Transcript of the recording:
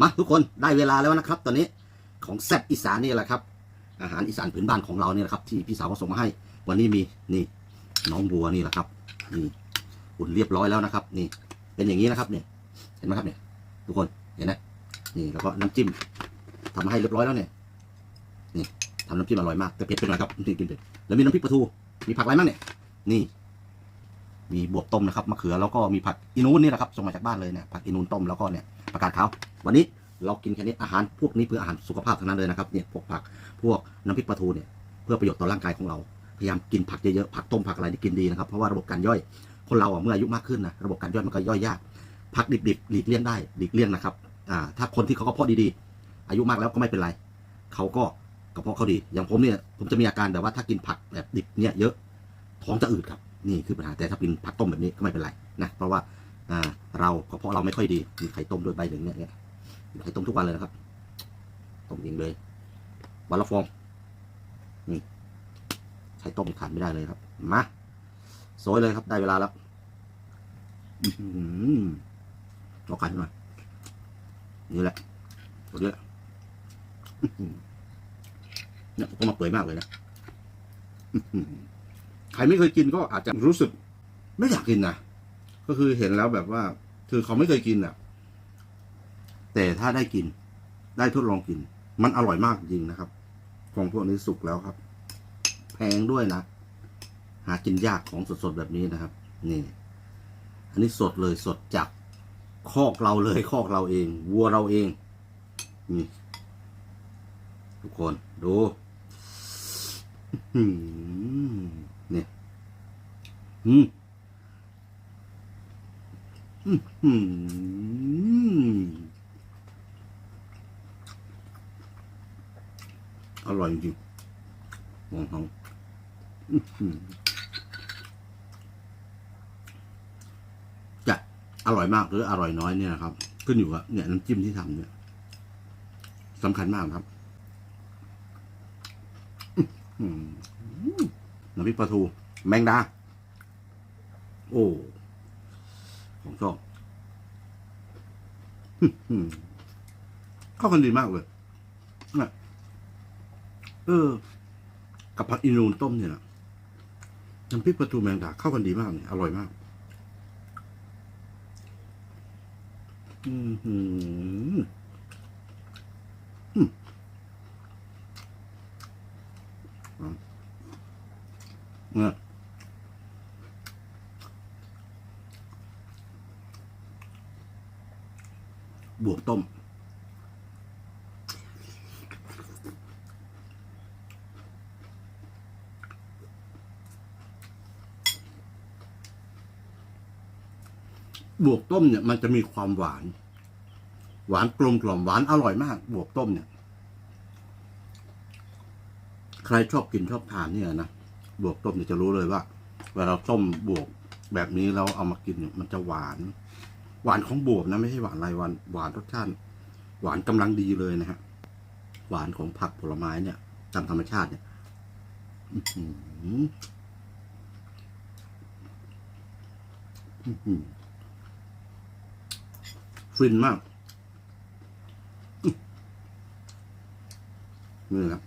มาทุกคนได้เวลาแล้วนะครับ ตอนนี้ของแซ่บอีสานนี่แหละครับ อาหารอีสานพื้นบ้านของเราเนี่ยแหละครับ ที่พี่สาวเขาส่งมาให้ วันนี้มีนี่น้องบัวนี่แหละครับนี่อุ่นเรียบร้อยแล้วนะครับ นี่ เป็นอย่างนี้นะครับเนี่ยเห็นไหมครับเนี่ย ทุกคนเห็นไหมนี่แล้วก็น้ำจิ้มทำมาให้เรียบร้อยแล้วเนี่ยนี่ทำน้ำจิ้มอร่อยมากแต่เผ็ดไปหน่อยครับนี่กินเผ็ดแล้วมีน้ำพริกปลาทูมีผักอะไรบ้างเนี่ยนี่ มีบวบต้มนะครับมะเขือแล้วก็มีผักอินูนนี่แหละครับส่งมาจากบ้านเลยเนี่ยผักอินูนต้มแล้วก็เนี่ยผักกาดขาว วันนี้เรากินแค่นี้อาหารพวกนี้เพื่ออาหารสุขภาพทั้งนั้นเลยนะครับเนี่ยพวกผักพวกน้ำพริกปลาทูเนี่ยเพื่อประโยชน์ต่อร่างกายของเราพยายามกินผักเยอะๆผักต้มผักอะไรที่กินดีนะครับเพราะว่าระบบการย่อยคนเราอะเมื่ออายุมากขึ้นนะระบบการย่อยมันก็ย่อยยากผักดิบๆหลีกเลี่ยงได้หลีกเลี่ยงนะครับอ่าถ้าคนที่เขาก็เพาะดีๆ อายุมากแล้วก็ไม่เป็นไรเขาก็กระเพาะเขาดี อย่างผมเนี่ยผมจะมีอาการแบบว่าถ้ากินผักแบบดิบเนี่ยเยอะท้องจะอืดครับนี่คือปัญหาแต่ถ้ากินผักต้มแบบนี้ก็ไม่เป็นไรนะเพราะว่าอ่าเรากระเพาะเราไม่ค่อยดีมีไข่ต้มด้วยใบหนึ่งเนี่ย เนี่ยมีไข่ต้มทุกวันเลยนะครับต้มเองเลยวันละฟองนี่ไข่ต้มขาดไม่ได้เลยครับมาโซยเลยครับ ได้เวลาแล้วออหือเอาไข่หน่อยนี่แหละตัวนี้แหละอื้อหือเนี่ยก็มาเปื่อยมากเลยนะใครไม่เคยกินก็อาจจะรู้สึก ไม่อยากกินนะก็คือเห็นแล้วแบบว่า คือเขาไม่เคยกินอะ แต่ถ้าได้กิน ได้ทดลองกิน มันอร่อยมากจริงนะครับ ของพวกนี้สุกแล้วครับ แพงด้วยนะ หากินยากของสดๆแบบนี้นะครับ นี่ อันนี้สดเลยสดจากคอกเราเลยคอกเราเอง วัวเราเองนี่ทุกคนดูเนี่ยอืมอืม อร่อยจริงๆมองเขาอื้อหือจะอร่อยมากหรืออร่อยน้อยเนี่ยนะครับ ขึ้นอยู่กับเนี่ยน้ำจิ้มที่ทำเนี่ยสำคัญมากครับน้ำพริกปลาทู แมงดา โอ้ของชอบเข้ากันดีมากเลยนะ เออ กับผักอินูนต้มเนี่ยนะน้ำพริกปลาทูแมงดาเข้ากันดีมากเลยอร่อยมาก อืมอืมอืมเนี่ยบวกต้ม บวกต้มเนี่ยมันจะมีความหวาน หวานกลมกล่อมหวานอร่อยมาก บวกต้มเนี่ย ใครชอบกินชอบทานเนี่ยนะบวกต้มเนี่ยจะรู้เลยว่าเวลาเราต้มบวกแบบนี้เราเอามากินเนี่ยมันจะหวาน หวานของบวบนะไม่ใช่หวานอะไรหวานหวานรสชาติหวานกำลังดีเลยนะฮะหวานของผักผลไม้เนี่ยตามธรรมชาติเนี่ยอื้อหืออื้อหือ ฟินมาก นี่นะ